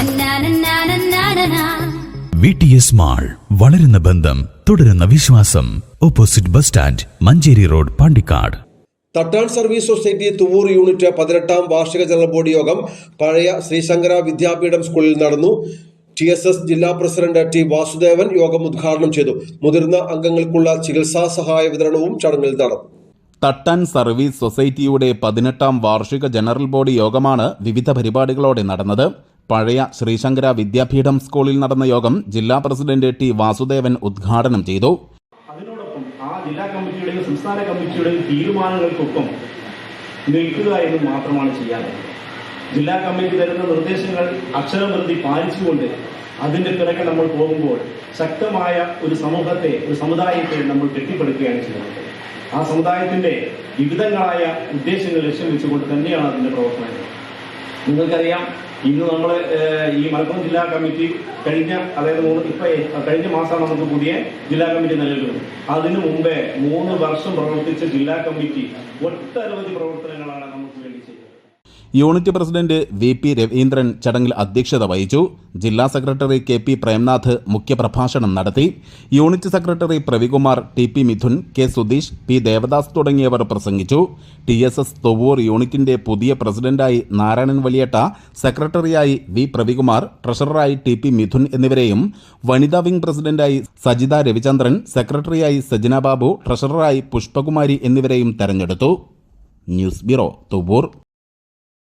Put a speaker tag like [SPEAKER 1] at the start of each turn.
[SPEAKER 1] നന്നാനന്നാനന്നാനനാ.
[SPEAKER 2] V T S mall വളരുന്ന ബന്ധം തുടരുന്ന വിശ്വാസം. Opposite bus stand Manjeri road Pandikkad.
[SPEAKER 3] Thattan service society Thuvur unit പതിനെട്ടാം വാർഷിക ജനറൽ ബോഡി യോഗം പഴയ ശ്രീശങ്കര വിദ്യാപീഠം സ്കൂളിൽ നടന്നു. ടി എസ് എസ് ജില്ലാ പ്രസിഡന്റ് ടി വാസുദേവൻ യോഗം ഉദ്ഘാടനം ചെയ്തു. മുതിർന്ന അംഗങ്ങൾക്കുള്ള ചികിത്സാ സഹായ വിതരണവും ചടങ്ങിൽ നടന്നു.
[SPEAKER 4] തട്ടാൻ സർവീസ് സൊസൈറ്റിയുടെ പതിനെട്ടാം വാർഷിക ജനറൽ ബോഡി യോഗമാണ് വിവിധ പരിപാടികളോടെ നടന്നത്. പഴയ ശ്രീശങ്കര വിദ്യാപീഠം സ്കൂളിൽ നടന്ന യോഗം ജില്ലാ പ്രസിഡന്റ് ടി വാസുദേവൻ ഉദ്ഘാടനം ചെയ്തു.
[SPEAKER 5] അതിനോടൊപ്പം ആ ജില്ലാ കമ്മിറ്റിയുടെയും സംസ്ഥാന കമ്മിറ്റിയുടെയും തീരുമാനങ്ങൾക്കൊപ്പം നിൽക്കുക എന്ന് മാത്രമാണ് ചെയ്യാറുള്ളത് ജില്ലാ കമ്മിറ്റി തരുന്ന നിർദ്ദേശങ്ങൾ അക്ഷരം അക്ഷരപ്രതി പാലിച്ചുകൊണ്ട് അതിന്റെ പിറകെ നമ്മൾ പോകുമ്പോൾ ശക്തമായ ഒരു സമൂഹത്തെ ഒരു സമുദായത്തെ നമ്മൾ കെട്ടിപ്പടുക്കുകയാണ് ചെയ്യുന്നത്. ആ സമുദായത്തിന്റെ വിവിധങ്ങളായ ഉദ്ദേശങ്ങൾ ലക്ഷ്യം വെച്ചുകൊണ്ട് തന്നെയാണ് അതിന്റെ പ്രവർത്തനങ്ങൾ നിങ്ങൾക്കറിയാം ഇന്ന് നമ്മൾ ഈ മലപ്പുറം ജില്ലാ കമ്മിറ്റി കഴിഞ്ഞ അതായത് മൂന്ന് ഇപ്പൊ കഴിഞ്ഞ മാസമാണ് നമുക്ക് പുതിയ ജില്ലാ കമ്മിറ്റി നിലവിലുള്ളത് അതിനു മുമ്പേ മൂന്ന് വർഷം പ്രവർത്തിച്ച ജില്ലാ കമ്മിറ്റി ഒട്ടനവധി പ്രവർത്തനങ്ങളാണ് നമുക്ക് വേണ്ടി ചെയ്തത്.
[SPEAKER 4] Unit president V P Raveendran ചടങ്ങിൽ അധ്യക്ഷത വഹിച്ചു. ജില്ലാ സെക്രട്ടറി കെ പി പ്രേംനാഥ് മുഖ്യപ്രഭാഷണം നടത്തി. Unit secretary Pravikumar T P Mithun K Sudheesh P Devadas തുടങ്ങിയവർ പ്രസംഗിച്ചു. ടി എസ് എസ് തൊവൂർ യൂണിറ്റിന്റെ പുതിയ പ്രസിഡന്റായി നാരായണൻ വലിയട്ട സെക്രട്ടറിയായി വി പ്രവികുമാർ ട്രഷററായി ടി പി മിഥുൻ എന്നിവരെയും വനിതാ വിംഗ് പ്രസിഡന്റായി സജിത രവിചന്ദ്രൻ സെക്രട്ടറിയായി സജന ബാബു ട്രഷററായി പുഷ്പകുമാരി എന്നിവരെയും തെരഞ്ഞെടുത്തു. News bureau Thuvur